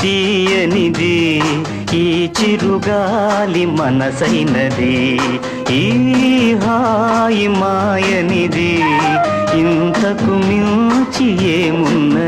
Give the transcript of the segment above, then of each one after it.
తీయనిది ఈ చిరుగాలి మనసైనది ఈ హాయి మాయనిది ఇంతకు మించి ఏమున్నది?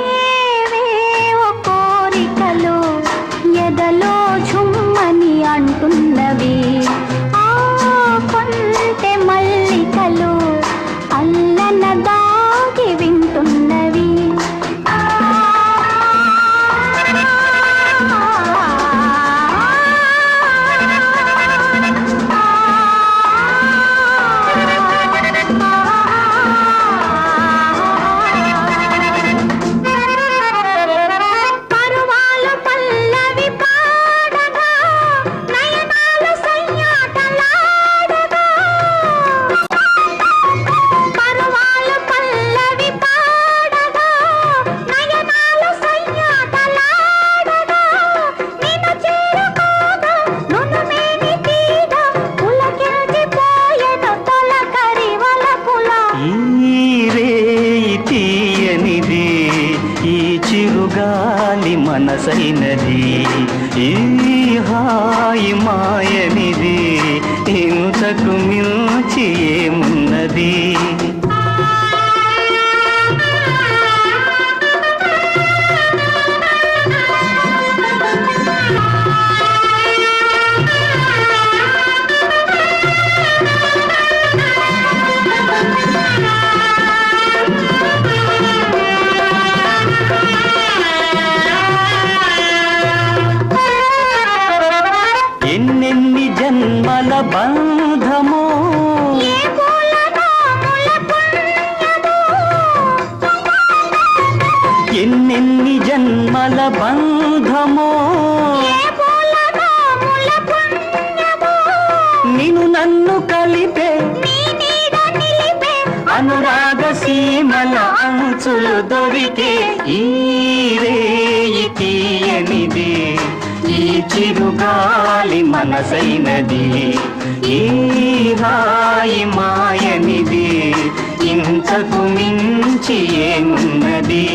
మనసైనది ఈ హాయి మాయనిది ఇంతకు మిల్ ఎన్నెన్ని జన్మల బంధమో. నిను నన్ను కలిపే అనురాగ సీమల అంచులు దొరికే ఈ రేయి తీయనిది ఈ చిరుగాలి మనసైనది ఈ హాయి మాయనిది. ఇంతకు మించి ఏమున్నది?